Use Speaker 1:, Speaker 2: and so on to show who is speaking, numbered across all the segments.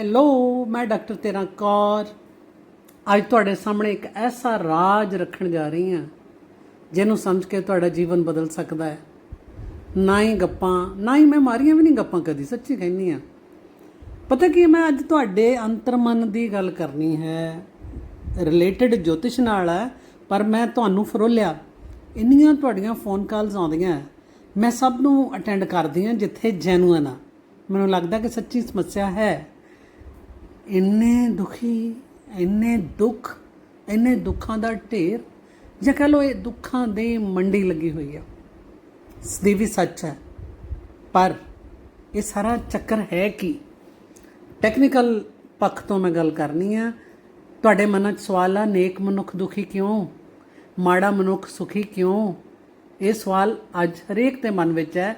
Speaker 1: Hello ਮੈਂ doctor ਤੇਰਾ ਕੌਰ। ਅੱਜ ਤੁਹਾਡੇ ਸਾਹਮਣੇ ਇੱਕ ਐਸਾ ਰਾਜ ਰੱਖਣ ਜਾ ਰਹੀ ਹਾਂ, ਜਿਹਨੂੰ ਸਮਝ ਕੇ ਤੁਹਾਡਾ ਜੀਵਨ ਬਦਲ ਸਕਦਾ ਹੈ। ਨਾ ਹੀ ਗੱਪਾਂ, ਨਾ ਹੀ ਮੈਂ ਮਾਰੀਆਂ ਵੀ ਨਹੀਂ ਗੱਪਾਂ ਕਦੀ, ਸੱਚੀ ਕਹਿੰਦੀ ਆ ਪਤਾ ਕੀ ਮੈਂ ਅੱਜ ਤੁਹਾਡੇ ਅੰਤਰਮਨ ਦੀ ਗੱਲ ਕਰਨੀ ਹੈ। ਰਿਲੇਟਡ ਜੋਤਿਸ਼ ਨਾਲ ਹੈ, ਪਰ ਮੈਂ ਤੁਹਾਨੂੰ ਫਰੋਲਿਆ। ਇੰਨੀਆਂ ਤੁਹਾਡੀਆਂ ਫੋਨ ਕਾਲਸ ਆਉਂਦੀਆਂ ਮੈਂ ਸਭ ਨੂੰ ਅਟੈਂਡ ਕਰਦੀ ਹਾਂ, ਜਿੱਥੇ ਜੈਨੂਅਨ ਆ। ਮੈਨੂੰ ਲੱਗਦਾ ਕਿ ਸੱਚੀ ਸਮੱਸਿਆ ਹੈ। ਇੰਨੇ ਦੁਖੀ, ਇੰਨੇ ਦੁੱਖ, ਇੰਨੇ ਦੁੱਖਾਂ ਦਾ ਢੇਰ, ਜਾਂ ਕਹ ਲੋ ਇਹ ਦੁੱਖਾਂ ਦੇ ਮੰਡੀ ਲੱਗੀ ਹੋਈ ਆ। ਸਦੀ ਵੀ ਸੱਚ ਹੈ। ਪਰ ਇਹ ਸਾਰਾ ਚੱਕਰ ਹੈ ਕੀ? ਟੈਕਨੀਕਲ ਪੱਖ ਤੋਂ ਮੈਂ ਗੱਲ ਕਰਨੀ ਆ। ਤੁਹਾਡੇ ਮਨ 'ਚ ਸਵਾਲ ਆ, ਨੇਕ ਮਨੁੱਖ ਦੁਖੀ ਕਿਉਂ? ਮਾੜਾ ਮਨੁੱਖ ਸੁਖੀ ਕਿਉਂ? ਇਹ ਸਵਾਲ ਅੱਜ ਹਰੇਕ ਦੇ ਮਨ ਵਿੱਚ ਹੈ।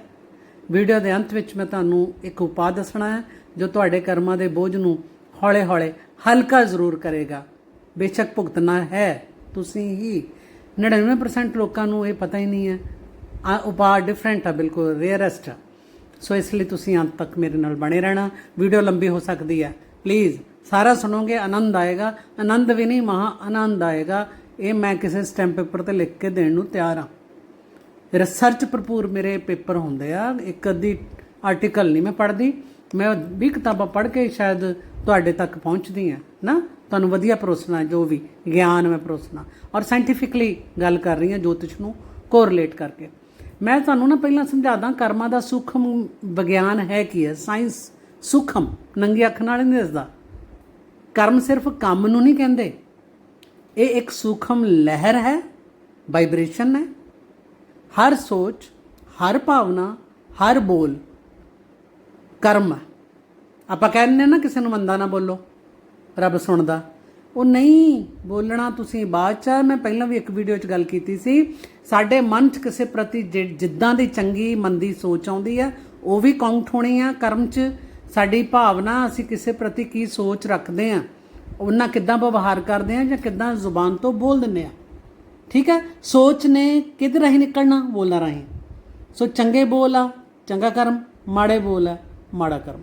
Speaker 1: ਵੀਡੀਓ ਦੇ ਅੰਤ ਵਿੱਚ ਮੈਂ ਤੁਹਾਨੂੰ ਇੱਕ ਉਪਾਅ ਦੱਸਣਾ ਹੈ, ਜੋ ਤੁਹਾਡੇ ਕਰਮਾਂ ਦੇ ਬੋਝ ਨੂੰ ਹੌਲੇ-ਹੌਲੇ ਹਲਕਾ ਜ਼ਰੂਰ ਕਰੇਗਾ। ਬੇਸ਼ੱਕ ਭੁਗਤਣਾ ਹੈ। ਤੁਸੀਂ ਹੀ। 99% ਲੋਕਾਂ ਨੂੰ ਇਹ ਪਤਾ ਹੀ ਨਹੀਂ ਹੈ। ਆ ਉਪਾਅ ਡਿਫਰੈਂਟ ਆ, ਬਿਲਕੁਲ ਰੇਅਰੈਸਟ ਆ। ਸੋ ਇਸ ਲਈ ਤੁਸੀਂ ਅੰਤ ਤੱਕ ਮੇਰੇ ਨਾਲ ਬਣੇ ਰਹਿਣਾ। ਵੀਡੀਓ ਲੰਬੀ ਹੋ ਸਕਦੀ ਹੈ। ਪਲੀਜ਼ ਸਾਰਾ ਸੁਣੋਗੇ, ਆਨੰਦ ਆਏਗਾ। ਆਨੰਦ ਵੀ ਨਹੀਂ, ਮਹਾ ਆਨੰਦ ਆਏਗਾ। ਇਹ ਮੈਂ ਕਿਸੇ ਸਟੈਂਪ ਪੇਪਰ ਤੇ ਲਿਖ ਕੇ ਦੇਣ ਨੂੰ ਤਿਆਰ ਹਾਂ। ਰਿਸਰਚ ਭਰਪੂਰ ਮੇਰੇ ਪੇਪਰ ਹੁੰਦੇ ਆ। ਇੱਕ ਅੱਧੀ ਆਰਟੀਕਲ ਨਹੀਂ ਮੈਂ ਪੜ੍ਹਦੀ। ਮੈਂ ਵੀ ਕਿਤਾਬਾਂ ਪੜ੍ਹ ਕੇ ਸ਼ਾਇਦ ਤੁਹਾਡੇ ਤੱਕ ਪਹੁੰਚਦੀ ਆ ਨਾ? ਤੁਹਾਨੂੰ ਵਧੀਆ ਪਰੋਸਣਾ, ਜੋ ਵੀ ਗਿਆਨ ਮੈਂ ਪਰੋਸਣਾ। ਔਰ ਸਾਇੰਟੀਫਿਕਲੀ ਗੱਲ ਕਰ ਰਹੀ ਹਾਂ ਜੋਤਿਸ਼ ਨੂੰ ਕੋਰਿਲੇਟ ਕਰਕੇ। ਮੈਂ ਤੁਹਾਨੂੰ ਨਾ ਪਹਿਲਾਂ ਸਮਝਾਦਾਂ ਕਰਮਾਂ ਦਾ ਸੂਖਮ ਵਿਗਿਆਨ ਹੈ ਕੀ ਹੈ? ਸਾਇੰਸ ਸੂਖਮ, ਨੰਗੀ ਅੱਖ ਨਾਲ ਨਹੀਂ ਦਿਸਦਾ। ਕਰਮ ਸਿਰਫ ਕੰਮ ਨੂੰ ਨਹੀਂ ਕਹਿੰਦੇ। ਇਹ ਇੱਕ ਸੂਖਮ ਲਹਿਰ ਹੈ ਵਾਈਬ੍ਰੇਸ਼ਨ ਹੈ। ਹਰ ਸੋਚ, ਹਰ ਭਾਵਨਾ, ਹਰ ਬੋਲ ਕਰਮ ਹੈ। ਆਪਾਂ ਕਹਿੰਦੇ ਨਾ ਕਿਸੇ ਨੂੰ ਮੰਦਾ ਨਾ ਬੋਲੋ, ਰੱਬ ਸੁਣਦਾ। ਉਹ ਨਹੀਂ, ਬੋਲਣਾ ਤੁਸੀਂ ਬਾਅਦ ਚ ਹੈ। ਮੈਂ ਪਹਿਲਾਂ ਵੀ ਇੱਕ ਵੀਡੀਓ 'ਚ ਗੱਲ ਕੀਤੀ ਸੀ, ਸਾਡੇ ਮਨ 'ਚ ਕਿਸੇ ਪ੍ਰਤੀ ਜਿ- ਜਿੱਦਾਂ ਦੀ ਚੰਗੀ, ਮੰਦੀ ਸੋਚ ਆਉਂਦੀ ਆ, ਉਹ ਵੀ ਕਾਊਂਟ ਹੋਣੀ ਆ ਕਰਮ 'ਚ। ਸਾਡੀ ਭਾਵਨਾ, ਅਸੀਂ ਕਿਸੇ ਪ੍ਰਤੀ ਕੀ ਸੋਚ ਰੱਖਦੇ ਆ, ਉਹਨਾਂ ਕਿੱਦਾਂ ਵਿਵਹਾਰ ਕਰਦੇ ਆ ਜਾਂ ਕਿੱਦਾਂ ਜ਼ੁਬਾਨ ਤੋਂ ਬੋਲ ਦਿੰਦੇ ਆ। ਠੀਕ ਹੈ ਸੋਚ ਨੇ ਕਿਧਰ ਰਾਹੀਂ ਨਿਕਲਣਾ? ਬੋਲਣਾ ਰਾਹੀਂ। ਸੋ ਚੰਗੇ ਬੋਲ ਆ, ਚੰਗਾ ਕਰਮ, ਮਾੜੇ ਬੋਲ ਆ, ਮਾੜਾ ਕਰਮ।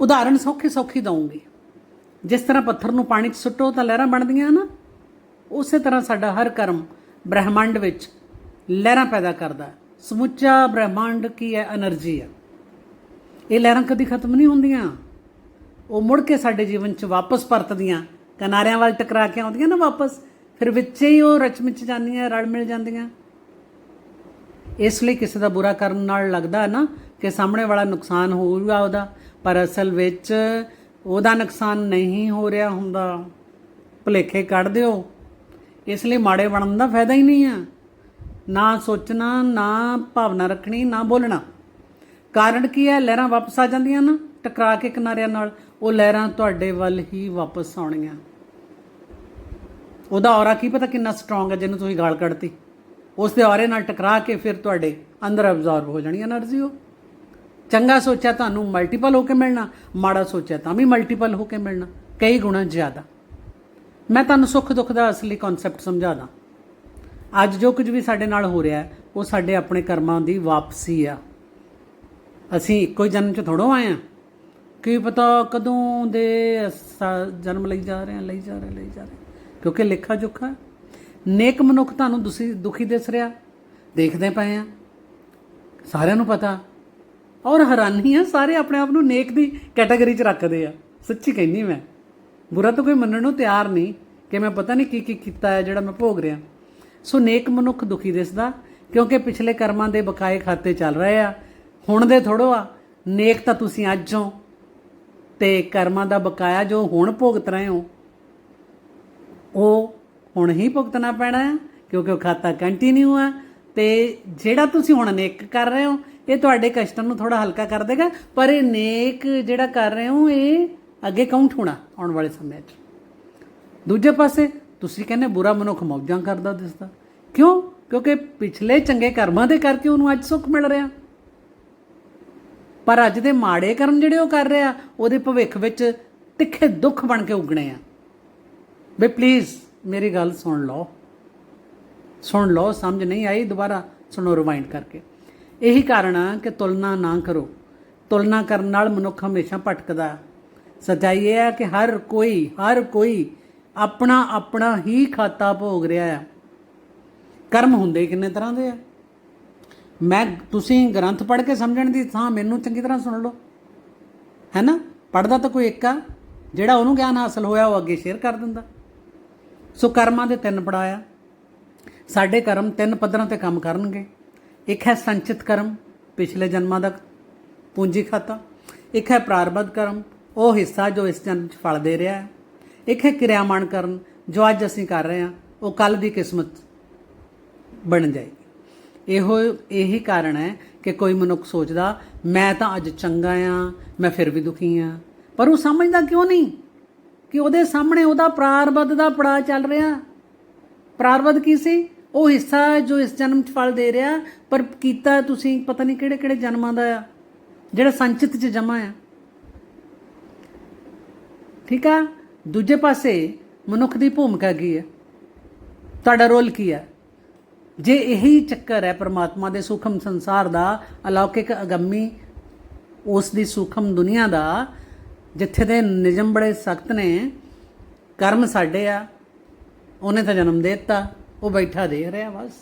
Speaker 1: ਉਦਾਹਰਣ ਸੌਖੇ ਸੌਖੀ ਦਵਾਂਗੀ ਜਿਸ ਤਰ੍ਹਾਂ ਪੱਥਰ ਨੂੰ ਪਾਣੀ 'ਚ ਸੁੱਟੋ ਤਾਂ ਲਹਿਰਾਂ ਬਣਦੀਆਂ ਨਾ, ਉਸੇ ਤਰ੍ਹਾਂ ਸਾਡਾ ਹਰ ਕਰਮ ਬ੍ਰਹਿਮੰਡ ਵਿੱਚ ਲਹਿਰਾਂ ਪੈਦਾ ਕਰਦਾ ਸਮੁੱਚਾ ਬ੍ਰਹਿਮੰਡ ਕੀ ਹੈ? એનર્ਜੀ ਹੈ। ਇਹ ਲਹਿਰਾਂ ਕਦੀ ਖਤਮ ਨਹੀਂ ਹੁੰਦੀਆਂ। ਉਹ ਮੁੜ ਕੇ ਸਾਡੇ ਜੀਵਨ 'ਚ ਵਾਪਸ ਪਰਤਦੀਆਂ। ਕਿਨਾਰਿਆਂ ਵੱਲ ਟਕਰਾ ਕੇ ਆਉਂਦੀਆਂ ਨਾ ਵਾਪਸ, ਫਿਰ ਵਿੱਚੇ ਹੀ ਉਹ ਰਚਮਿਚ ਜਾਂਦੀਆਂ, ਰਲ ਮਿਲ ਜਾਂਦੀਆਂ। ਇਸ ਲਈ ਕਿਸੇ ਦਾ ਬੁਰਾ ਕਰਨ ਨਾਲ ਲੱਗਦਾ ਨਾ ਕਿ ਸਾਹਮਣੇ ਵਾਲਾ ਨੁਕਸਾਨ ਹੋਊਗਾ ਉਹਦਾ। ਪਰ ਅਸਲ ਵਿੱਚ ਉਹਦਾ ਨੁਕਸਾਨ ਨਹੀਂ ਹੋ ਰਿਹਾ ਹੁੰਦਾ। ਭੁਲੇਖੇ ਕੱਢ ਦਿਓ। ਇਸ ਲਈ ਮਾੜੇ ਬਣਨ ਦਾ ਫਾਇਦਾ ਹੀ ਨਹੀਂ ਆ। ਨਾ ਸੋਚਣਾ, ਨਾ ਭਾਵਨਾ ਰੱਖਣੀ, ਨਾ ਬੋਲਣਾ। ਕਾਰਨ ਕੀ ਹੈ? ਲਹਿਰਾਂ ਵਾਪਸ ਆ ਜਾਂਦੀਆਂ ਨਾ, ਟਕਰਾ ਕੇ ਕਿਨਾਰਿਆਂ ਨਾਲ। ਉਹ ਲਹਿਰਾਂ ਤੁਹਾਡੇ ਵੱਲ ਹੀ ਵਾਪਸ ਆਉਣੀਆਂ। ਉਹਦਾ ਔਰਾ ਕੀ ਪਤਾ ਕਿੰਨਾ ਸਟਰੋਂਗ ਹੈ ਜਿਹਨੂੰ ਤੁਸੀਂ ਗਾਲ ਕੱਢਤੀ। ਉਸ ਦੇ ਔਰੇ ਨਾਲ ਟਕਰਾ ਕੇ ਫਿਰ ਤੁਹਾਡੇ ਅੰਦਰ ਅਬਜ਼ਰਬ ਹੋ ਜਾਣੀ એનર્ਜੀ ਉਹ। ਚੰਗਾ ਸੋਚਿਆ ਤੁਹਾਨੂੰ ਮਲਟੀਪਲ ਹੋ ਕੇ ਮਿਲਣਾ, ਮਾੜਾ ਸੋਚਿਆ ਤਾਂ ਵੀ ਮਲਟੀਪਲ ਹੋ ਕੇ ਮਿਲਣਾ, ਕਈ ਗੁਣਾ ਜ਼ਿਆਦਾ। ਮੈਂ ਤੁਹਾਨੂੰ ਸੁੱਖ ਦੁੱਖ ਦਾ ਅਸਲੀ ਕਨਸੈਪਟ ਸਮਝਾਦਾ। ਅੱਜ ਜੋ ਕੁਝ ਵੀ ਸਾਡੇ ਨਾਲ ਹੋ ਰਿਹਾ ਉਹ ਸਾਡੇ ਆਪਣੇ ਕਰਮਾਂ ਦੀ ਵਾਪਸੀ ਆ। ਅਸੀਂ ਇੱਕੋ ਹੀ ਜਨਮ ਚ ਥੋੜੋ ਆਏ ਆ ਕੀ ਪਤਾ ਕਦੋਂ ਦੇ ਜਨਮ ਲਈ ਜਾ ਰਹੇ ਆ ਲਈ ਜਾ ਰਹੇ ਲਈ ਜਾ ਰਹੇ ਕਿਉਂਕਿ ਲਿਖਾ ਜੋਖਾ ਨੇਕ ਮਨੁੱਖ ਤੁਹਾਨੂੰ ਦੁਖੀ ਦੁਖੀ ਦਿਸ ਰਿਹਾ। ਦੇਖਦੇ ਪਏ ਆ ਸਾਰਿਆਂ ਨੂੰ ਪਤਾ। ਔਰ ਹੈਰਾਨੀ ਆ ਸਾਰੇ ਆਪਣੇ ਆਪ ਨੂੰ ਨੇਕ ਦੀ ਕੈਟਾਗਰੀ 'ਚ ਰੱਖਦੇ ਆ। ਸੱਚੀ ਕਹਿੰਦੀ ਮੈਂ। ਬੁਰਾ ਤਾਂ ਕੋਈ ਮੰਨਣ ਨੂੰ ਤਿਆਰ ਨਹੀਂ ਕਿ ਮੈਂ ਪਤਾ ਨਹੀਂ ਕੀ ਕੀ ਕੀਤਾ ਹੈ, ਜਿਹੜਾ ਮੈਂ ਭੋਗ ਰਿਹਾ। ਸੋ ਨੇਕ ਮਨੁੱਖ ਦੁਖੀ ਦਿਸਦਾ ਕਿਉਂਕਿ ਪਿਛਲੇ ਕਰਮਾਂ ਦੇ ਬਕਾਏ ਖਾਤੇ ਚੱਲ ਰਹੇ ਆ। ਹੁਣ ਦੇ ਥੋੜੋ ਆ। ਨੇਕ ਤਾਂ ਤੁਸੀਂ ਅੱਜ ਹੋ। ਤੇ ਕਰਮਾਂ ਦਾ ਬਕਾਇਆ ਜੋ ਹੁਣ ਭੁਗਤ ਰਹੇ ਹੋ, ਉਹ ਹੁਣ ਹੀ ਭੁਗਤਣਾ ਪੈਣਾ ਹੈ ਕਿਉਂਕਿ ਉਹ ਖਾਤਾ ਕੰਟੀਨਿਊ ਆ। ਤੇ ਜਿਹੜਾ ਤੁਸੀਂ ਹੁਣ ਨੇਕ ਕਰ ਰਹੇ ਹੋ ਇਹ ਤੁਹਾਡੇ ਕਸ਼ਟਮ ਨੂੰ ਥੋੜਾ ਹਲਕਾ ਕਰ ਦੇਗਾ, ਪਰ ਇਹ ਨੇਕ ਜਿਹੜਾ ਕਰ ਰਹੇ ਹੋ, ਇਹ ਅੱਗੇ ਕਾਊਂਟ ਹੋਣਾ ਆਉਣ ਵਾਲੇ ਸਮੇਂ 'ਚ? ਦੂਜੇ ਪਾਸੇ ਤੁਸੀਂ ਕਹਿੰਦੇ ਬੁਰਾ ਮਨੁੱਖ ਮੌਜਾਂ ਕਰਦਾ ਦਿਸਦਾ। ਕਿਉਂ? ਕਿਉਂਕਿ ਪਿਛਲੇ ਚੰਗੇ ਕਰਮਾਂ ਦੇ ਕਰਕੇ ਉਹਨੂੰ ਅੱਜ ਸੁੱਖ ਮਿਲ ਰਿਹਾ। ਪਰ ਅੱਜ ਦੇ ਮਾੜੇ ਕਰਮ ਜਿਹੜੇ ਉਹ ਕਰ ਰਿਹਾ, ਉਹਦੇ ਭਵਿੱਖ ਵਿੱਚ ਤਿੱਖੇ ਦੁੱਖ ਬਣ ਕੇ ਉਗਣੇ ਆ। ਬਈ ਪਲੀਜ਼ ਮੇਰੀ ਗੱਲ ਸੁਣ ਲਓ। ਸੁਣ ਲਓ, ਸਮਝ ਨਹੀਂ ਆਈ, ਦੁਬਾਰਾ ਸੁਣੋ ਰਿਵਾਈਂਡ ਕਰਕੇ। ਇਹੀ ਕਾਰਨ ਆ ਕਿ ਤੁਲਨਾ ਨਾ ਕਰੋ। ਤੁਲਨਾ ਕਰਨ ਨਾਲ ਮਨੁੱਖ ਹਮੇਸ਼ਾ ਭਟਕਦਾ। ਹੈ। ਸੱਚਾਈ ਇਹ ਹੈ ਕਿ ਹਰ ਕੋਈ ਹਰ ਕੋਈ ਆਪਣਾ ਆਪਣਾ ਹੀ ਖਾਤਾ ਭੋਗ ਰਿਹਾ ਹੈ ਕਰਮ ਹੁੰਦੇ ਕਿੰਨੇ ਤਰ੍ਹਾਂ ਦੇ ਆ? ਮੈਂ, ਤੁਸੀਂ ਗ੍ਰੰਥ ਪੜ੍ਹ ਕੇ ਸਮਝਣ ਦੀ ਥਾਂ ਮੈਨੂੰ ਚੰਗੀ ਤਰ੍ਹਾਂ ਸੁਣ ਲਓ। ਹੈ ਨਾ? ਪੜਦਾ ਤਾਂ ਕੋਈ ਇੱਕ ਆ, ਜਿਹੜਾ ਉਹਨੂੰ ਗਿਆਨ ਹਾਸਲ ਹੋਇਆ ਉਹ ਅੱਗੇ ਸ਼ੇਅਰ ਕਰ ਦਿੰਦਾ। ਸੋ ਕਰਮਾਂ ਦੇ ਤਿੰਨ ਪੜਾਅ ਆ। ਸਾਡੇ ਕਰਮ ਤਿੰਨ ਪੱਧਰਾਂ ਤੇ ਕੰਮ ਕਰਨਗੇ। ਇੱਕ ਹੈ ਸੰਚਿਤ ਕਰਮ, ਪਿਛਲੇ ਜਨਮਾਂ ਦਾ ਪੂੰਜੀ ਖਾਤਾ। ਇੱਕ ਹੈ ਪ੍ਰਾਰਬਧ ਕਰਮ, ਉਹ ਹਿੱਸਾ ਜੋ ਇਸ ਜਨਮ 'ਚ ਫਲ ਦੇ ਰਿਹਾ ਹੈ। ਇੱਕ ਹੈ ਕਿਰਿਆਮਾਨ ਕਰਨ, ਜੋ ਅੱਜ ਅਸੀਂ ਕਰ ਰਹੇ ਹਾਂ, ਉਹ ਕੱਲ ਦੀ ਕਿਸਮਤ ਬਣ ਜਾਏਗੀ। ਇਹੋ, ਇਹੀ ਕਾਰਨ ਹੈ ਕਿ ਕੋਈ ਮਨੁੱਖ ਸੋਚਦਾ, ਮੈਂ ਤਾਂ ਅੱਜ ਚੰਗਾ ਆ ਮੈਂ ਫਿਰ ਵੀ ਦੁਖੀ ਆ ਪਰ ਉਹ ਸਮਝਦਾ ਕਿਉਂ ਨਹੀਂ ਕਿ ਉਹਦੇ ਸਾਹਮਣੇ ਉਹਦਾ ਪ੍ਰਾਰਬਧ ਦਾ ਪੜਾ ਚੱਲ ਰਿਹਾ? ਪ੍ਰਾਰਬਧ ਕੀ ਸੀ? ਉਹ ਹਿੱਸਾ ਜੋ ਇਸ ਜਨਮ 'ਚ ਫਲ ਦੇ ਰਿਹਾ, ਪਰ ਕੀਤਾ ਤੁਸੀਂ ਪਤਾ ਨਹੀਂ ਕਿਹੜੇ ਕਿਹੜੇ ਜਨਮਾਂ ਦਾ ਆ, ਜਿਹੜਾ ਸੰਚਿਤ 'ਚ ਜਮਾ ਆ। ਠੀਕ ਆ? ਦੂਜੇ ਪਾਸੇ ਮਨੁੱਖ ਦੀ ਭੂਮਿਕਾ ਕੀ ਹੈ ਤੁਹਾਡਾ ਰੋਲ ਕੀ ਹੈ ਜੇ ਇਹੀ ਚੱਕਰ ਹੈ ਪ੍ਰਮਾਤਮਾ ਦੇ ਸੂਖਮ ਸੰਸਾਰ ਦਾ, ਅਲੌਕਿਕ ਅਗੰਮੀ ਉਸ ਦੀ ਸੂਖਮ ਦੁਨੀਆ ਦਾ, ਜਿੱਥੇ ਦੇ ਨਿਯਮ ਬੜੇ ਸਖਤ ਨੇ, ਕਰਮ ਸਾਡੇ ਆ, ਉਹਨੇ ਤਾਂ ਜਨਮ ਦੇ ਦਿੱਤਾ। ਉਹ ਬੈਠਾ ਦੇਖ ਰਿਹਾ ਬਸ।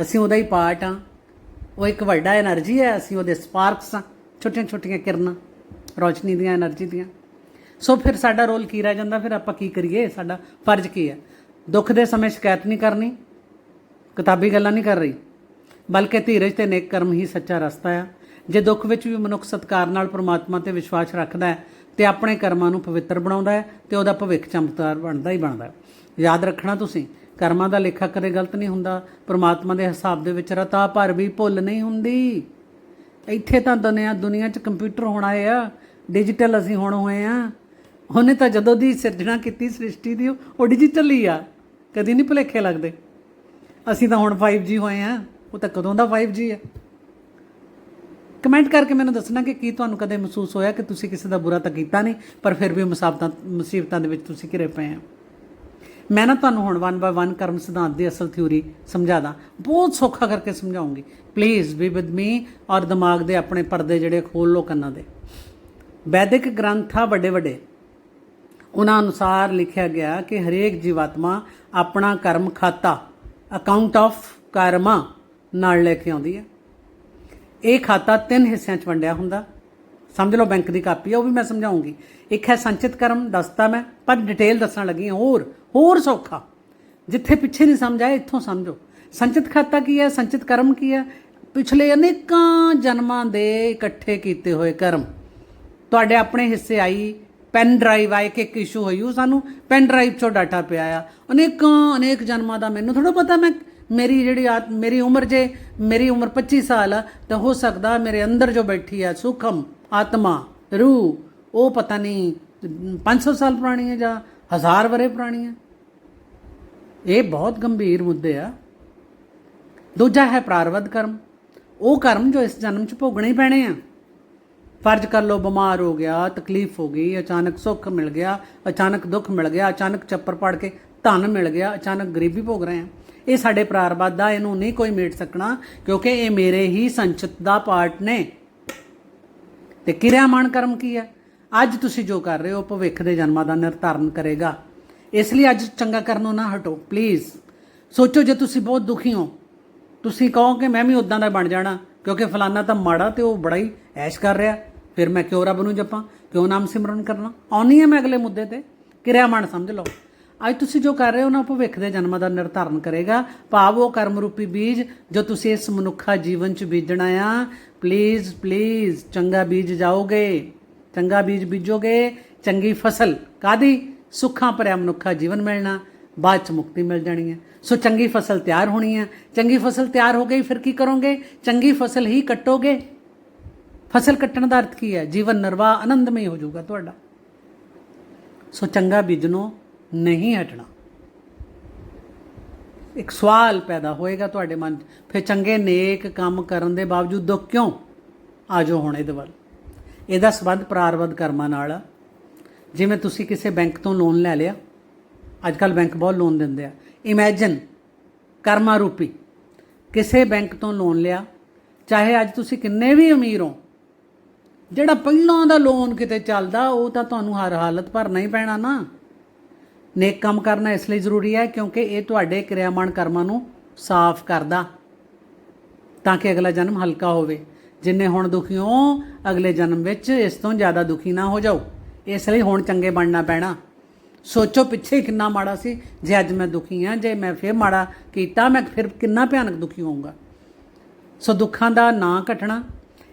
Speaker 1: ਅਸੀਂ ਉਹਦਾ ਹੀ ਪਾਰਟ ਆ ਉਹ ਇੱਕ ਵੱਡਾ એનર્ਜੀ ਹੈ, ਅਸੀਂ ਉਹਦੇ ਸਪਾਰਕਸ ਆ ਛੋਟੀਆਂ ਛੋਟੀਆਂ ਕਿਰਨਾਂ, ਰੋਸ਼ਨੀ ਦੀਆਂ એનર્ਜੀ ਦੀਆਂ। ਸੋ ਫਿਰ ਸਾਡਾ ਰੋਲ ਕੀ ਰਹਿ ਜਾਂਦਾ? ਫਿਰ ਆਪਾਂ ਕੀ ਕਰੀਏ? ਸਾਡਾ ਫਰਜ਼ ਕੀ ਹੈ? ਦੁੱਖ ਦੇ ਸਮੇਂ ਸ਼ਿਕਾਇਤ ਨਹੀਂ ਕਰਨੀ, ਕਿਤਾਬੀ ਗੱਲਾਂ ਨਹੀਂ ਕਰ ਰਹੀ, ਬਲਕਿ ਧੀਰਜ ਤੇ ਨੇਕ ਕਰਮ ਹੀ ਸੱਚਾ ਰਸਤਾ ਆ। ਜੇ ਦੁੱਖ ਵਿੱਚ ਵੀ ਮਨੁੱਖ ਸਤਕਾਰ ਨਾਲ ਪਰਮਾਤਮਾ ਤੇ ਵਿਸ਼ਵਾਸ ਰੱਖਦਾ ਹੈ, ਤੇ ਆਪਣੇ ਕਰਮਾਂ ਨੂੰ ਪਵਿੱਤਰ ਬਣਾਉਂਦਾ ਹੈ, ਤੇ ਉਹਦਾ ਭਵਿੱਖ ਚਮਤਕਾਰ ਬਣਦਾ ਹੀ ਬਣਦਾ ਹੈ। ਯਾਦ ਰੱਖਣਾ ਤੁਸੀਂ, ਕਰਮਾਂ ਦਾ ਲੇਖਾ ਕਦੇ ਗਲਤ ਨਹੀਂ ਹੁੰਦਾ, ਪ੍ਰਮਾਤਮਾ ਦੇ ਹਿਸਾਬ ਦੇ ਵਿੱਚ ਰਤਾ ਭਰ ਵੀ ਭੁੱਲ ਨਹੀਂ ਹੁੰਦੀ। ਇੱਥੇ ਤਾਂ ਦੁਨੀਆ ਦੁਨੀਆ 'ਚ ਕੰਪਿਊਟਰ ਹੋਣਾ ਆ, ਡਿਜੀਟਲ ਅਸੀਂ ਹੁਣ ਹੋਏ ਆ। ਉਹਨੇ ਤਾਂ ਜਦੋਂ ਦੀ ਸਿਰਜਣਾ ਕੀਤੀ ਸ੍ਰਿਸ਼ਟੀ ਦੀ, ਉਹ ਡਿਜੀਟਲ ਹੀ ਆ, ਕਦੀ ਨਹੀਂ ਭੁਲੇਖੇ ਲੱਗਦੇ। ਅਸੀਂ ਤਾਂ ਹੁਣ 5G ਹੋਏ ਆ, ਉਹ ਤਾਂ ਕਦੋਂ ਦਾ 5G ਆ? ਕਮੈਂਟ ਕਰਕੇ ਮੈਨੂੰ ਦੱਸਣਾ ਕਿ ਕੀ ਤੁਹਾਨੂੰ ਕਦੇ ਮਹਿਸੂਸ ਹੋਇਆ ਕਿ ਤੁਸੀਂ ਕਿਸੇ ਦਾ ਬੁਰਾ ਤਾਂ ਕੀਤਾ ਨਹੀਂ, ਪਰ ਫਿਰ ਵੀ ਮੁਸੀਬਤਾਂ ਮੁਸੀਬਤਾਂ ਦੇ ਵਿੱਚ ਤੁਸੀਂ ਘਿਰੇ ਪਏ ਆ। ਮੈਂ ਨਾ ਤੁਹਾਨੂੰ ਹੁਣ ਵਨ ਬਾਈ ਵਨ ਕਰਮ ਸਿਧਾਂਤ ਦੀ ਅਸਲ ਥਿਊਰੀ ਸਮਝਾਦਾ। ਬਹੁਤ ਸੌਖਾ ਕਰਕੇ ਸਮਝਾਉਂਗੀ। ਪਲੀਜ਼ ਬੀ ਵਿਦ ਮੀ ਔਰ ਦਿਮਾਗ ਦੇ ਆਪਣੇ ਪਰਦੇ ਜਿਹੜੇ ਖੋਲ ਲੋ ਕੰਨਾਂ ਦੇ। ਵੈਦਿਕ ਗ੍ਰੰਥਾਂ ਵੱਡੇ ਵੱਡੇ। ਉਹਨਾਂ ਅਨੁਸਾਰ ਲਿਖਿਆ ਗਿਆ ਕਿ ਹਰੇਕ ਜੀਵਾਤਮਾ ਆਪਣਾ ਕਰਮ ਖਾਤਾ ਅਕਾਊਂਟ ਆਫ ਕਰਮਾ ਨਾਲ ਲੈ ਕੇ ਆਉਂਦੀ ਹੈ। ਇਹ ਖਾਤਾ ਤਿੰਨ ਹਿੱਸਿਆਂ 'ਚ ਵੰਡਿਆ ਹੁੰਦਾ। ਸਮਝ ਲਓ ਬੈਂਕ ਦੀ ਕਾਪੀ ਆ, ਉਹ ਵੀ ਮੈਂ ਸਮਝਾਉਂਗੀ। ਇੱਕ ਹੈ ਸੰਚਿਤ ਕਰਮ, ਦੱਸਤਾ ਮੈਂ, ਪਰ ਡਿਟੇਲ ਦੱਸਣ ਲੱਗੀ ਹਾਂ, ਹੋਰ ਹੋਰ ਸੌਖਾ। ਜਿੱਥੇ ਪਿੱਛੇ ਨਹੀਂ ਸਮਝ ਆਇਆ ਇੱਥੋਂ ਸਮਝੋ। ਸੰਚਿਤ ਖਾਤਾ ਕੀ ਹੈ, ਸੰਚਿਤ ਕਰਮ ਕੀ ਹੈ? ਪਿਛਲੇ ਅਨੇਕਾਂ ਜਨਮਾਂ ਦੇ ਇਕੱਠੇ ਕੀਤੇ ਹੋਏ ਕਰਮ। ਤੁਹਾਡੇ ਆਪਣੇ ਹਿੱਸੇ ਆਈ ਪੈਨ ਡਰਾਈਵ ਆਏ ਕਿ ਇੱਕ ਇਸ਼ੂ ਹੋਈ, ਉਹ ਸਾਨੂੰ ਪੈਨ ਡਰਾਈਵ ਚੋਂ ਡਾਟਾ ਪਿਆ ਆ। ਅਨੇਕਾਂ, ਅਨੇਕ ਜਨਮਾਂ ਦਾ ਮੈਨੂੰ ਥੋੜਾ ਪਤਾ ਮੈਂ, ਮੇਰੀ ਜਿਹੜੀ ਆਤ, ਮੇਰੀ ਉਮਰ ਜੇ, ਮੇਰੀ ਉਮਰ 25 ਸਾਲ ਆ, ਤਾਂ ਹੋ ਸਕਦਾ ਮੇਰੇ ਅੰਦਰ ਜੋ ਬੈਠੀ ਆ, ਸੁਖਮ। ਆਤਮਾ, ਰੂਹ, ਉਹ ਪਤਾ ਨਹੀਂ 500 ਸਾਲ ਪੁਰਾਣੀ ਹੈ ਜਾਂ ਹਜ਼ਾਰ ਵਰੇ ਪੁਰਾਣੀ ਹੈ। ਇਹ ਬਹੁਤ ਗੰਭੀਰ ਮੁੱਦੇ ਆ। ਦੂਜਾ ਹੈ ਪ੍ਰਾਰਬਧ ਕਰਮ। ਉਹ ਕਰਮ ਜੋ ਇਸ ਜਨਮ 'ਚ ਭੋਗਣੇ ਪੈਣੇ ਆ। ਫਰਜ਼ ਕਰ ਲਓ ਬਿਮਾਰ ਹੋ ਗਿਆ, ਤਕਲੀਫ ਹੋ ਗਈ, ਅਚਾਨਕ ਸੁੱਖ ਮਿਲ ਗਿਆ, ਅਚਾਨਕ ਦੁੱਖ ਮਿਲ ਗਿਆ, ਅਚਾਨਕ ਚੱਪਰ ਪੜ ਕੇ ਧਨ ਮਿਲ ਗਿਆ, ਅਚਾਨਕ ਗਰੀਬੀ ਭੋਗ ਰਹੇ ਆ। ਇਹ ਸਾਡੇ ਪ੍ਰਾਰਬਧ ਦਾ, ਇਹਨੂੰ ਨਹੀਂ ਕੋਈ ਮੇਟ ਸਕਣਾ, ਕਿਉਂਕਿ ਇਹ ਮੇਰੇ ਹੀ ਸੰਚਿਤ ਦਾ ਪਾਰਟ ਨੇ। ਤੇ ਕਿਰਿਆਮਾਨ ਕਰਮ ਕੀ ਹੈ? ਅੱਜ ਤੁਸੀਂ ਜੋ ਕਰ ਰਹੇ ਹੋ ਭਵਿੱਖ ਦੇ ਜਨਮਾਂ ਦਾ ਨਿਰਧਾਰਨ ਕਰੇਗਾ। ਇਸ ਲਈ ਅੱਜ ਚੰਗਾ ਕਰਨੋਂ ਨਾ ਹਟੋ ਪਲੀਜ਼ ਸੋਚੋ ਜੇ ਤੁਸੀਂ ਬਹੁਤ ਦੁਖੀ ਹੋ, ਤੁਸੀਂ ਕਹੋ ਕਿ ਮੈਂ ਵੀ ਉਦਾਂ ਦਾ ਬਣ ਜਾਣਾ, ਕਿਉਂਕਿ ਫਲਾਨਾ ਤਾਂ ਮਾੜਾ ਤੇ ਉਹ ਬੜਾ ਹੀ ਐਸ਼ ਕਰ ਰਿਹਾ। ਫਿਰ ਮੈਂ ਕਿਉਂ ਰੱਬ ਨੂੰ ਜਪਾਂ? ਕਿਉਂ ਨਾਮ ਸਿਮਰਨ ਕਰਨਾ? ਆਉਣੀ ਹੈ ਮੈਂ ਅਗਲੇ ਮੁੱਦੇ ਤੇ। ਕਿਰਿਆਮਾਨ ਸਮਝ ਲਓ। ਅੱਜ ਤੁਸੀਂ ਜੋ ਕਰ ਰਹੇ ਹੋ ਨਾ ਭਵਿੱਖ ਦੇ ਜਨਮਾਂ ਦਾ ਨਿਰਧਾਰਨ ਕਰੇਗਾ। ਭਾਵ ਉਹ ਕਰਮ ਰੂਪੀ ਬੀਜ ਜੋ ਤੁਸੀਂ ਇਸ ਮਨੁੱਖਾ ਜੀਵਨ 'ਚ ਬੀਜਣਾ ਆ। ਪਲੀਜ਼ ਪਲੀਜ਼ ਚੰਗਾ ਬੀਜ ਜਾਓਗੇ। ਚੰਗਾ ਬੀਜ ਬੀਜੋਗੇ। ਚੰਗੀ ਫਸਲ ਕਾਦੀ ਸੁੱਖਾਂ ਭਰਿਆ ਮਨੁੱਖਾ ਜੀਵਨ ਮਿਲਣਾ। ਬਾਅਦ 'ਚ ਮੁਕਤੀ ਮਿਲ ਜਾਣੀ ਹੈ ਸੋ ਚੰਗੀ ਫਸਲ ਤਿਆਰ ਹੋਣੀ ਹੈ ਚੰਗੀ ਫਸਲ ਤਿਆਰ ਹੋ ਗਈ, ਫਿਰ ਕੀ ਕਰੋਗੇ? ਚੰਗੀ ਫਸਲ ਹੀ ਕੱਟੋਗੇ। ਫਸਲ ਕੱਟਣ ਦਾ ਅਰਥ ਕੀ ਹੈ? ਜੀਵਨ ਨਿਰਵਾਹ, ਆਨੰਦਮਈ ਹੋ ਜਾਊਗਾ ਤੁਹਾਡਾ। ਸੋ ਚੰਗਾ ਬੀਜਣੋ। ਨਹੀਂ ਹਟਣਾ। ਇੱਕ ਸਵਾਲ ਪੈਦਾ ਹੋਏਗਾ ਤੁਹਾਡੇ ਮਨ 'ਚ, ਫਿਰ ਚੰਗੇ ਨੇਕ ਕੰਮ ਕਰਨ ਦੇ ਬਾਵਜੂਦ ਦੁੱਖ ਕਿਉਂ? ਆਜੋ ਹੁਣ ਇਹਦੇ ਵੱਲ। ਇਹਦਾ ਸਬੰਧ ਪ੍ਰਾਰਬਧ ਕਰਮਾਂ ਨਾਲ ਆ। ਜਿਵੇਂ ਤੁਸੀਂ ਕਿਸੇ ਬੈਂਕ ਤੋਂ ਲੋਨ ਲੈ ਲਿਆ ਅੱਜ ਕੱਲ ਬੈਂਕ ਬਹੁਤ ਲੋਨ ਦਿੰਦੇ ਆ। ਇਮੇਜਿਨ ਕਰਮਾ ਰੂਪੀ ਕਿਸੇ ਬੈਂਕ ਤੋਂ ਲੋਨ ਲਿਆ, ਚਾਹੇ ਅੱਜ ਤੁਸੀਂ ਕਿੰਨੇ ਵੀ ਅਮੀਰ ਹੋ, ਜਿਹੜਾ ਪਹਿਲਾਂ ਦਾ ਲੋਨ ਕਿਤੇ ਚੱਲਦਾ, ਉਹ ਤਾਂ ਤੁਹਾਨੂੰ ਹਰ ਹਾਲਤ ਭਰਨਾ ਹੀ ਪੈਣਾ ਨਾ। ਨੇਕ ਕੰਮ ਕਰਨਾ ਇਸ ਲਈ ਜ਼ਰੂਰੀ ਹੈ ਕਿਉਂਕਿ ਇਹ ਤੁਹਾਡੇ ਕਿਰਿਆਮਾਨ ਕਰਮਾਂ ਨੂੰ ਸਾਫ਼ ਕਰਦਾ ਤਾਂ ਕਿ ਅਗਲਾ ਜਨਮ ਹਲਕਾ ਹੋਵੇ। ਜਿੰਨੇ ਹੁਣ ਦੁਖੀ ਹੋ, ਅਗਲੇ ਜਨਮ ਵਿੱਚ ਇਸ ਤੋਂ ਜ਼ਿਆਦਾ ਦੁਖੀ ਨਾ ਹੋ ਜਾਓ। ਇਸ ਲਈ ਹੁਣ ਚੰਗੇ ਬਣਨਾ ਪੈਣਾ। ਸੋਚੋ ਪਿੱਛੇ ਕਿੰਨਾ ਮਾੜਾ ਸੀ, ਜੇ ਅੱਜ ਮੈਂ ਦੁਖੀ ਹਾਂ, ਜੇ ਮੈਂ ਫਿਰ ਮਾੜਾ ਕੀਤਾ, ਮੈਂ ਫਿਰ ਕਿੰਨਾ ਭਿਆਨਕ ਦੁਖੀ ਹੋਊਂਗਾ। ਸੋ ਦੁੱਖਾਂ ਦਾ ਨਾ ਘਟਣਾ,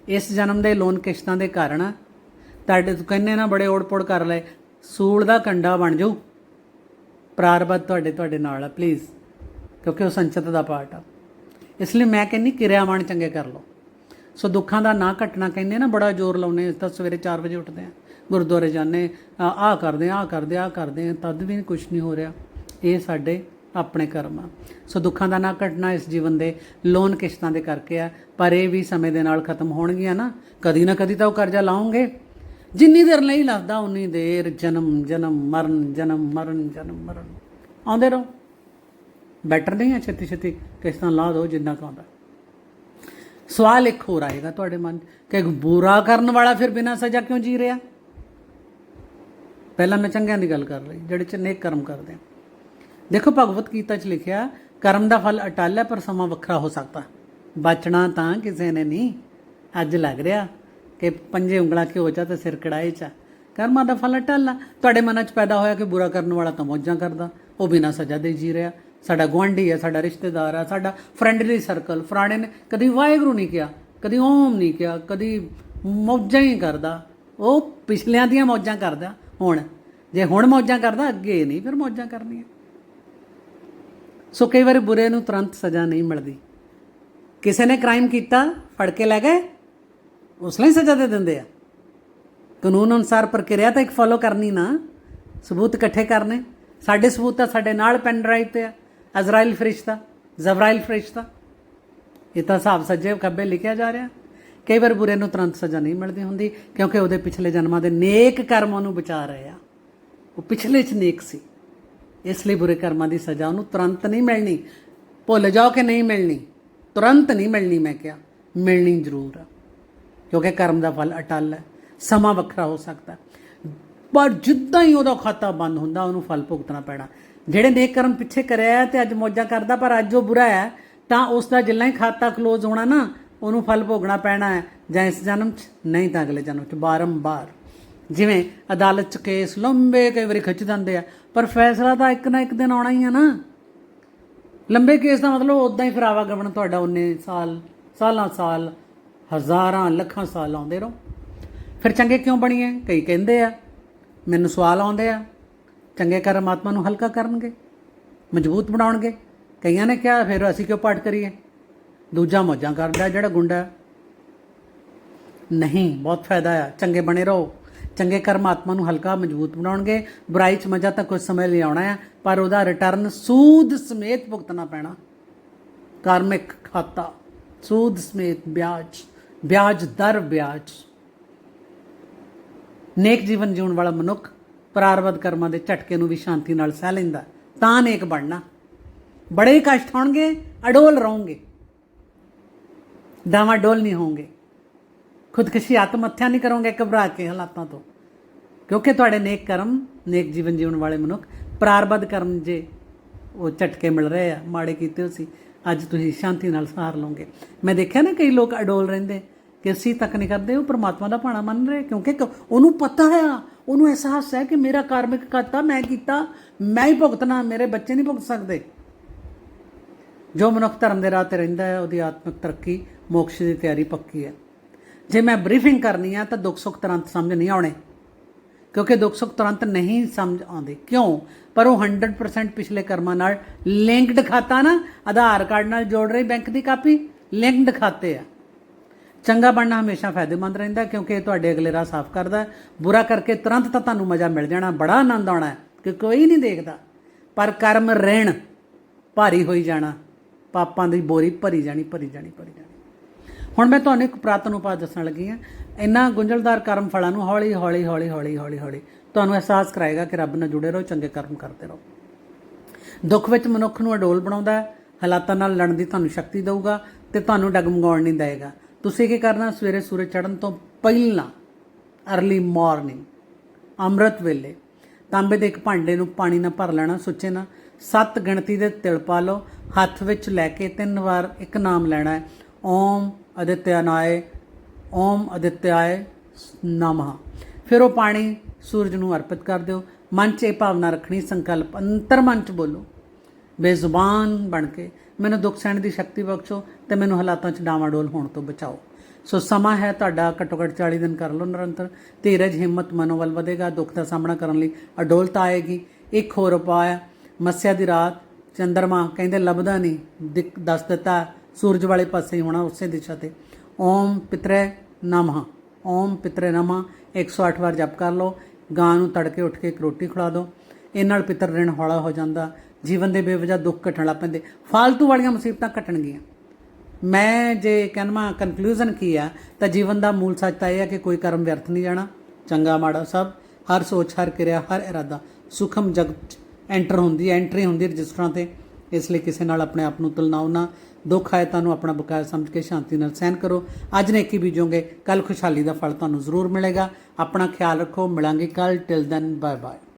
Speaker 1: ਇਸ ਜਨਮ ਦੇ ਲੋਨ ਕਿਸ਼ਤਾਂ ਦੇ ਕਾਰਨ, ਤੁਹਾਡੇ ਤੋਂ ਕਹਿੰਦੇ ਨਾ ਬੜੇ ਓੜ-ਪੋੜ ਕਰ ਲਏ। ਸੂਲ ਦਾ ਕੰਡਾ ਬਣ ਜਾਓ ਪ੍ਰਾਰਬਧ ਤੁਹਾਡੇ ਤੁਹਾਡੇ ਨਾਲ ਆ ਪਲੀਜ਼ ਕਿਉਂਕਿ ਉਹ ਸੰਚਤ ਦਾ ਪਾਰਟ ਆ। ਇਸ ਲਈ ਮੈਂ ਕਹਿੰਨੀ ਕਿਰਿਆਵਾਨ ਚੰਗੇ ਕਰ ਲਓ। ਸੋ ਦੁੱਖਾਂ ਦਾ ਨਾ ਘਟਣਾ ਕਹਿੰਦੇ ਨਾ, ਬੜਾ ਜ਼ੋਰ ਲਾਉਨੇ ਤਾਂ ਸਵੇਰੇ 4 ਵਜੇ ਉੱਠਦੇ ਆ ਗੁਰਦੁਆਰੇ ਜਾਂਦੇ ਆ ਆਹ ਕਰਦੇ ਆ ਆਹ ਕਰਦੇ ਆ ਆਹ ਕਰਦੇ ਆ ਤਦ ਵੀ ਕੁਝ ਨਹੀਂ ਹੋ ਰਿਹਾ। ਇਹ ਸਾਡੇ ਆਪਣੇ ਕਰਮ ਆ। ਸੋ ਦੁੱਖਾਂ ਦਾ ਨਾ ਘਟਣਾ ਇਸ ਜੀਵਨ ਦੇ ਲੋਨ ਕਿਸ਼ਤਾਂ ਦੇ ਕਰਕੇ ਆ, ਪਰ ਇਹ ਵੀ ਸਮੇਂ ਦੇ ਨਾਲ ਖਤਮ ਹੋਣਗੀਆਂ ਨਾ, ਕਦੀ ਨਾ ਕਦੀ ਤਾਂ ਉਹ ਕਰਜ਼ਾ ਲਾਉਂਗੇ ਜਿੰਨੀ ਦੇਰ ਨਹੀਂ ਲੱਗਦਾ, ਉਨੀ ਦੇਰ ਜਨਮ ਜਨਮ, ਮਰਨ ਜਨਮ ਮਰਨ ਜਨਮ, ਮਰਨ। ਆਉਂਦੇ ਰਹੋ। ਬੈਟਰ ਨਹੀਂ ਹੈ ਛੇਤੀ ਛੇਤੀ ਕਿਸ਼ਤਾਂ ਲਾ ਦਿਓ ਜਿੰਨਾ ਕੁ ਆਉਂਦਾ। ਸਵਾਲ ਇੱਕ ਹੋਰ ਆਏਗਾ ਤੁਹਾਡੇ ਮਨ 'ਚ ਕਿ ਬੁਰਾ ਕਰਨ ਵਾਲਾ ਫਿਰ ਬਿਨਾਂ ਸਜ਼ਾ ਕਿਉਂ ਜੀ ਰਿਹਾ? ਪਹਿਲਾਂ ਮੈਂ ਚੰਗਿਆਂ ਦੀ ਗੱਲ ਕਰ ਰਹੀ, ਜਿਹੜੇ ਚ ਨੇਕ ਕਰਮ ਕਰਦੇ ਦੇਖੋ, ਭਗਵਤ ਗੀਤਾ 'ਚ ਲਿਖਿਆ, ਕਰਮ ਦਾ ਫਲ ਅਟਲ ਹੈ, ਪਰ ਸਮਾਂ ਵੱਖਰਾ ਹੋ ਸਕਦਾ। ਬਚਣਾ ਤਾਂ ਕਿਸੇ ਨੇ ਨਹੀਂ। ਅੱਜ ਲੱਗ ਰਿਹਾ। ਕਿ ਪੰਜੇ ਉਂਗਲਾਂ ਘਿਓ ਚ ਆ ਤੇ ਸਿਰ ਕੜਾਏ ਚ ਆ। ਕਰਮਾਂ ਦਾ ਫਲ ਅਟਲ ਤੁਹਾਡੇ ਮਨ 'ਚ ਪੈਦਾ ਹੋਇਆ ਕਿ ਬੁਰਾ ਕਰਨ ਵਾਲਾ ਤਾਂ ਮੌਜਾਂ ਕਰਦਾ। ਉਹ ਬਿਨਾਂ ਸਜ਼ਾ ਦੇ ਜੀ ਰਿਹਾ। ਸਾਡਾ ਗੁਆਂਢੀ ਹੈ ਸਾਡਾ ਰਿਸ਼ਤੇਦਾਰ ਆ, ਸਾਡਾ ਫਰੈਂਡਲੀ ਸਰਕਲ ਫਰਾਣੇ ਨੇ ਕਦੀ ਵਾਹਿਗੁਰੂ ਨਹੀਂ ਕਿਹਾ, ਕਦੀ ਓਮ ਨਹੀਂ ਕਿਹਾ, ਕਦੀ ਮੌਜਾਂ ਹੀ ਕਰਦਾ। ਉਹ ਪਿਛਲਿਆਂ ਦੀਆਂ ਮੌਜਾਂ ਕਰਦਾ। ਹੁਣ, ਜੇ ਹੁਣ ਮੌਜਾਂ ਕਰਦਾ, ਅੱਗੇ ਨਹੀਂ ਫਿਰ ਮੌਜਾਂ ਕਰਨੀਆਂ। ਸੋ ਕਈ ਵਾਰੀ ਬੁਰੇ ਨੂੰ ਤੁਰੰਤ ਸਜ਼ਾ ਨਹੀਂ ਮਿਲਦੀ। ਕਿਸੇ ਨੇ ਕ੍ਰਾਈਮ ਕੀਤਾ, ਫੜ ਕੇ ਲੈ ਗਏ ਉਸ ਲਈ ਸਜ਼ਾ ਦੇ ਦਿੰਦੇ ਆ। ਕਾਨੂੰਨ ਅਨੁਸਾਰ ਪ੍ਰਕਿਰਿਆ ਤਾਂ ਇੱਕ ਫੋਲੋ ਕਰਨੀ ਨਾ। ਸਬੂਤ ਇਕੱਠੇ ਕਰਨੇ। ਸਾਡੇ ਸਬੂਤ ਤਾਂ ਸਾਡੇ ਨਾਲ ਪੈਨ ਡਰਾਈਵ ਤੇ ਆ। ਅਜ਼ਰਾਈਲ ਫਰਿਸ਼ਤਾ ਜ਼ਬਰਾਈਲ ਫਰਿਸ਼ਤਾ। ਇਹ ਤਾਂ ਹਿਸਾਬ ਸੱਜੇ ਖੱਬੇ ਲਿਖਿਆ ਜਾ ਰਿਹਾ। ਕਈ ਵਾਰ ਬੁਰੇ ਨੂੰ ਤੁਰੰਤ ਸਜ਼ਾ ਨਹੀਂ ਮਿਲਦੀ ਹੁੰਦੀ, ਕਿਉਂਕਿ ਉਹਦੇ ਪਿਛਲੇ ਜਨਮਾਂ ਦੇ ਨੇਕ ਕਰਮ ਉਹਨੂੰ ਬਚਾ ਰਹੇ ਆ। ਉਹ ਪਿਛਲੇ ਚ ਨੇਕ ਸੀ। ਇਸ ਲਈ ਬੁਰੇ ਕਰਮਾਂ ਦੀ ਸਜ਼ਾ ਉਹਨੂੰ ਤੁਰੰਤ ਨਹੀਂ ਮਿਲਣੀ। ਭੁੱਲ ਜਾਓ ਕਿ ਨਹੀਂ ਮਿਲਣੀ। ਤੁਰੰਤ ਨਹੀਂ ਮਿਲਣੀ, ਮੈਂ ਕਿਹਾ। ਮਿਲਣੀ ਜ਼ਰੂਰ ਆ। ਕਿਉਂਕਿ ਕਰਮ ਦਾ ਫਲ ਅਟਲ ਹੈ, ਸਮਾਂ ਵੱਖਰਾ ਹੋ ਸਕਦਾ ਪਰ ਜਿੱਦਾਂ ਹੀ ਉਹਦਾ ਖਾਤਾ ਬੰਦ ਹੁੰਦਾ, ਉਹਨੂੰ ਫਲ ਭੁਗਤਣਾ ਪੈਣਾ। ਜਿਹੜੇ ਨੇਕ ਕਰਮ ਪਿੱਛੇ ਕਰਿਆ ਹੈ ਤੇ ਅੱਜ ਮੌਜਾਂ ਕਰਦਾ, ਪਰ ਅੱਜ ਉਹ ਬੁਰਾ ਹੈ, ਤਾਂ ਉਸ ਦਾ ਜਿੰਨਾ ਹੀ ਖਾਤਾ ਕਲੋਜ਼ ਹੋਣਾ ਨਾ, ਉਹਨੂੰ ਫਲ ਭੋਗਣਾ ਪੈਣਾ ਹੈ। ਜਾਂ ਇਸ ਜਨਮ 'ਚ, ਨਹੀਂ ਤਾਂ ਅਗਲੇ ਜਨਮ 'ਚ, ਬਾਰੰਬਾਰ। ਜਿਵੇਂ ਅਦਾਲਤ 'ਚ ਕੇਸ ਲੰਬੇ ਕਈ ਵਾਰੀ ਖਿੱਚ ਦਿੰਦੇ ਆ, ਪਰ ਫੈਸਲਾ ਤਾਂ ਇੱਕ ਨਾ ਇੱਕ ਦਿਨ ਆਉਣਾ ਹੀ ਆ ਨਾ। ਲੰਬੇ ਕੇਸ ਦਾ ਮਤਲਬ ਉਦਾਂ ਹੀ ਫਿਰ ਆਵਾਗਮਨ ਤੁਹਾਡਾ ਉਹਨੇ ਸਾਲ, ਸਾਲਾਂ ਸਾਲ ਹਜ਼ਾਰਾਂ ਲੱਖਾਂ ਸਾਲ ਆਉਂਦੇ ਰਹੋ। ਫਿਰ ਚੰਗੇ ਕਿਉਂ ਬਣੀਏ? ਕਈ ਕਹਿੰਦੇ ਆ, ਮੈਨੂੰ ਸਵਾਲ ਆਉਂਦੇ ਆ, ਚੰਗੇ ਕਰਮ ਆਤਮਾ ਨੂੰ ਹਲਕਾ ਕਰਨਗੇ, ਮਜ਼ਬੂਤ ਬਣਾਉਣਗੇ। ਕਈਆਂ ਨੇ ਕਿਹਾ, ਫਿਰ ਅਸੀਂ ਕਿਉਂ ਪਾਠ ਕਰੀਏ? ਦੂਜਾ ਮੌਜਾਂ ਕਰਦਾ ਜਿਹੜਾ ਗੁੰਡਾ, ਨਹੀਂ, ਬਹੁਤ ਫਾਇਦਾ ਆ, ਚੰਗੇ ਬਣੇ ਰਹੋ। ਚੰਗੇ ਕਰਮ ਆਤਮਾ ਨੂੰ ਹਲਕਾ, ਮਜ਼ਬੂਤ ਬਣਾਉਣਗੇ। ਬੁਰਾਈ ਚ ਮਜ਼ਾ ਤਾਂ ਕੁਝ ਸਮੇਂ ਲਈ ਆਉਣਾ ਹੈ ਪਰ ਉਹਦਾ ਰਿਟਰਨ ਸੂਦ ਸਮੇਤ ਭੁਗਤਣਾ ਪੈਣਾ। ਕਾਰਮਿਕ ਖਾਤਾ, ਸੂਦ ਸਮੇਤ ਵਿਆਜ। ਵਿਆਜ, ਦਰ ਵਿਆਜ। ਨੇਕ ਜੀਵਨ ਜਿਉਣ ਵਾਲਾ ਮਨੁੱਖ ਪ੍ਰਾਰਬਧ ਕਰਮਾਂ ਦੇ ਝਟਕੇ ਨੂੰ ਵੀ ਸ਼ਾਂਤੀ ਨਾਲ ਸਹਿ ਲੈਂਦਾ। ਤਾਂ ਨੇਕ ਬਣਨਾ। ਬੜੇ ਕਸ਼ਟ ਹੋਣਗੇ, ਅਡੋਲ ਰਹੋਗੇ। ਡਾਵਾਂ ਡੋਲ ਨਹੀਂ ਹੋਵੋਗੇ। ਖੁਦਕਸ਼ੀ ਆਤਮ ਹੱਤਿਆ ਨਹੀਂ ਕਰੋਗੇ ਘਬਰਾ ਕੇ ਹਾਲਾਤਾਂ ਤੋਂ। ਕਿਉਂਕਿ ਤੁਹਾਡੇ ਨੇਕ ਕਰਮ, ਨੇਕ ਜੀਵਨ ਜਿਉਣ ਵਾਲੇ ਮਨੁੱਖ ਪ੍ਰਾਰਬਧ ਕਰਮ ਜੇ ਉਹ ਝਟਕੇ ਮਿਲ ਰਹੇ ਆ, ਮਾੜੇ ਕੀਤੇ ਹੋ ਸੀ, ਅੱਜ ਤੁਸੀਂ ਸ਼ਾਂਤੀ ਨਾਲ ਸਹਾਰ ਲਓਗੇ। ਮੈਂ ਦੇਖਿਆ ਨਾ ਕਈ ਲੋਕ ਅਡੋਲ ਰਹਿੰਦੇ। ਕਿ ਅਸੀਂ ਤੱਕ ਨਹੀਂ ਕਰਦੇ, ਉਹ ਪ੍ਰਮਾਤਮਾ ਦਾ ਭਾਣਾ ਮੰਨ ਰਹੇ, ਕਿਉਂਕਿ ਉਹਨੂੰ ਪਤਾ ਹੈ, ਉਹਨੂੰ ਅਹਿਸਾਸ ਹੈ ਕਿ ਮੇਰਾ ਕਾਰਮਿਕ ਖਾਤਾ ਮੈਂ ਕੀਤਾ, ਮੈਂ ਹੀ ਭੁਗਤਣਾ ਮੇਰੇ ਬੱਚੇ ਨਹੀਂ ਭੁਗਤ ਸਕਦੇ। ਜੋ ਮਨੁੱਖ ਧਰਮ ਦੇ ਰਾਹ ਤੇ ਰਹਿੰਦਾ ਹੈ, ਉਹਦੀ ਆਤਮਿਕ ਤਰੱਕੀ, ਮੋਕਸ਼ ਦੀ ਤਿਆਰੀ ਪੱਕੀ ਹੈ। ਜੇ ਮੈਂ ਬਰੀਫਿੰਗ ਕਰਨੀ ਆ, ਤਾਂ ਦੁੱਖ ਸੁੱਖ ਤੁਰੰਤ ਸਮਝ ਨਹੀਂ ਆਉਣੇ। ਕਿਉਂਕਿ ਦੁੱਖ ਸੁੱਖ ਤੁਰੰਤ ਨਹੀਂ ਸਮਝ ਆਉਂਦੇ। ਕਿਉਂ? ਪਰ ਉਹ 100% ਪਿਛਲੇ ਕਰਮਾਂ ਨਾਲ ਲਿੰਕਡ ਖਾਤਾ ਨਾ, ਆਧਾਰ ਕਾਰਡ ਨਾਲ ਜੋੜ ਰਹੀ ਬੈਂਕ ਦੀ ਕਾਪੀ ਲਿੰਕਡ ਖਾਤੇ ਆ। ਚੰਗਾ ਬਣਨਾ ਹਮੇਸ਼ਾ ਫਾਇਦੇਮੰਦ ਰਹਿੰਦਾ ਕਿਉਂਕਿ ਇਹ ਤੁਹਾਡੇ ਅਗਲੇ ਰਾਹ ਸਾਫ਼ ਕਰਦਾ ਬੁਰਾ ਕਰਕੇ ਤੁਰੰਤ ਤਾਂ ਤੁਹਾਨੂੰ ਮਜ਼ਾ ਮਿਲ ਜਾਣਾ, ਬੜਾ ਆਨੰਦ ਆਉਣਾ ਕਿ ਕੋਈ ਨਹੀਂ ਦੇਖਦਾ। ਪਰ ਕਰਮ, ਰਹਿਣ, ਭਾਰੀ ਹੋਈ ਜਾਣਾ, ਪਾਪਾਂ ਦੀ ਬੋਰੀ ਭਰੀ ਜਾਣੀ ਭਰੀ ਜਾਣੀ ਭਰੀ ਜਾਣੀ। ਹੁਣ ਮੈਂ ਤੁਹਾਨੂੰ ਇੱਕ ਪ੍ਰਾਤਨ ਉਪਾਅ ਦੱਸਣ ਲੱਗੀ ਹਾਂ। ਇੰਨਾ ਗੁੰਝਲਦਾਰ ਕਰਮ ਫਲਾਂ ਨੂੰ ਹੌਲੀ ਹੌਲੀ ਹੌਲੀ ਹੌਲੀ ਹੌਲੀ ਹੌਲੀ ਤੁਹਾਨੂੰ ਅਹਿਸਾਸ ਕਰਾਏਗਾ ਕਿ ਰੱਬ ਨਾਲ ਜੁੜੇ ਰਹੋ, ਚੰਗੇ ਕਰਮ ਕਰਦੇ ਰਹੋ। ਦੁੱਖ ਵਿੱਚ ਮਨੁੱਖ ਨੂੰ ਅਡੋਲ ਬਣਾਉਂਦਾ ਹਾਲਾਤਾਂ ਨਾਲ ਲੜਨ ਦੀ ਤੁਹਾਨੂੰ ਸ਼ਕਤੀ ਦੇਊਗਾ ਤੇ ਤੁਹਾਨੂੰ ਡਗਮਗਾਉਣ ਨਹੀਂ ਦੇਵੇਗਾ। ਤੁਸੀਂ ਕੀ ਕਰਨਾ? ਸਵੇਰੇ ਸੂਰਜ ਚੜ੍ਹਨ ਤੋਂ ਪਹਿਲਾਂ अर्ਲੀ ਮਾਰਨਿੰਗ ਅੰਮ੍ਰਿਤ ਵੇਲੇ, ਤਾਂਬੇ ਦੇ ਇੱਕ ਭਾਂਡੇ ਨੂੰ ਪਾਣੀ ਨਾਲ ਭਰ ਲੈਣਾ, ਸੁੱਚੇ ਨਾਲ। ਸੱਤ ਗਿਣਤੀ ਦੇ ਤਿਲ ਪਾ ਲਓ, ਹੱਥ ਵਿੱਚ ਲੈ ਕੇ ਤਿੰਨ ਵਾਰ ਇੱਕ ਨਾਮ ਲੈਣਾ ਹੈ। ਓਮ ਅਦਿੱਤਿਆਨਾਏ ਓਮ ਅਦਿੱਤਿਆਏ ਨਮः। ਫਿਰ ਉਹ ਪਾਣੀ ਸੂਰਜ ਨੂੰ ਅਰਪਿਤ ਕਰ ਦਿਓ। ਮਨ 'ਚ ਇਹ ਭਾਵਨਾ ਰੱਖਣੀ, ਸੰਕਲਪ ਅੰਤਰ ਮਨ 'ਚ ਬੋਲੋ। ਬੇਜ਼ੁਬਾਨ ਬਣ ਕੇ, ਮੈਨੂੰ ਦੁੱਖ ਸਹਿਣ ਦੀ ਸ਼ਕਤੀ ਬਖਸ਼ੋ। ਤੇ ਮੈਨੂੰ ਹਾਲਾਤਾਂ 'ਚ ਡਾਵਾਡੋਲ ਹੋਣ ਤੋਂ ਬਚਾਓ। ਸੋ ਸਮਾਂ ਹੈ ਤੁਹਾਡਾ ਘੱਟੋ ਘੱਟ 40 ਦਿਨ ਕਰ ਲਓ ਨਿਰੰਤਰ। ਧੀਰਜ, ਹਿੰਮਤ, ਮਨੋਬਲ ਵਧੇਗਾ। ਦੁੱਖ ਦਾ ਸਾਹਮਣਾ ਕਰਨ ਲਈ ਅਡੋਲਤਾ ਆਏਗੀ। ਇੱਕ ਹੋਰ ਉਪਾਅ ਮੱਸਿਆ ਦੀ ਰਾਤ, ਚੰਦਰਮਾ ਕਹਿੰਦੇ ਲੱਭਦਾ ਨਹੀਂ, ਦਿਕ ਦੱਸ ਦਿੱਤਾ, ਸੂਰਜ ਵਾਲੇ ਪਾਸੇ ਹੀ ਹੋਣਾ ਉਸੇ ਦਿਸ਼ਾ ਤੇ। ਓਮ ਪਿਤਰੇ ਨਮः, ਓਮ ਪਿਤਰੇ ਨਮः 108 ਵਾਰ ਜਪ ਕਰ ਲਓ, ਗਾਂ ਨੂੰ ਤੜਕੇ ਉੱਠ ਕੇ ਇੱਕ ਰੋਟੀ ਖਿਲਾ ਦਿਓ। ਇਹ ਨਾਲ ਪਿੱਤਰ ਰਿਣ ਹੌਲਾ ਹੋ ਜਾਂਦਾ। ਜੀਵਨ ਦੇ ਬੇਵਜਾ ਦੁੱਖ ਘਟਣ ਲੱਗ ਪੈਂਦੇ। ਫਾਲਤੂ ਵਾਲੀਆਂ ਮੁਸੀਬਤਾਂ ਘਟਣਗੀਆਂ। ਮੈਂ ਜੇ ਕਹਿਣਾ ਕਨਕਲੂਜਨ ਕੀ ਆ, ਤਾਂ ਜੀਵਨ ਦਾ ਮੂਲ ਸੱਚ ਤਾਂ ਇਹ ਹੈ ਕਿ ਕੋਈ ਕਰਮ ਵਿਅਰਥ ਨਹੀਂ ਜਾਣਾ। ਚੰਗਾ, ਮਾੜਾ ਸਭ, ਹਰ ਸੋਚ, ਹਰ ਕਿਰਿਆ, ਹਰ ਇਰਾਦਾ। ਸੁਖਮ ਜਗਤ ਐਂਟਰ ਹੁੰਦੀ ਹੈ ਐਂਟਰੀ ਹੁੰਦੀ ਰਜਿਸਟਰਾਂ ਤੇ। ਇਸ ਲਈ ਕਿਸੇ ਨਾਲ ਆਪਣੇ ਆਪ ਨੂੰ ਤੁਲਨਾਓ ਨਾ। ਦੁੱਖ ਆਏ ਤੁਹਾਨੂੰ ਆਪਣਾ ਬਕਾਇਆ ਸਮਝ ਕੇ ਸ਼ਾਂਤੀ ਨਾਲ ਸਹਿਨ ਕਰੋ। ਅੱਜ ਨੇਕੀ ਬੀਜੋਗੇ ਕੱਲ ਖੁਸ਼ਹਾਲੀ ਦਾ ਫਲ ਤੁਹਾਨੂੰ ਜ਼ਰੂਰ ਮਿਲੇਗਾ। ਆਪਣਾ ਖਿਆਲ ਰੱਖੋ, ਮਿਲਾਂਗੇ ਕੱਲ ਟਿਲ ਦੈਨ ਬਾਏ ਬਾਏ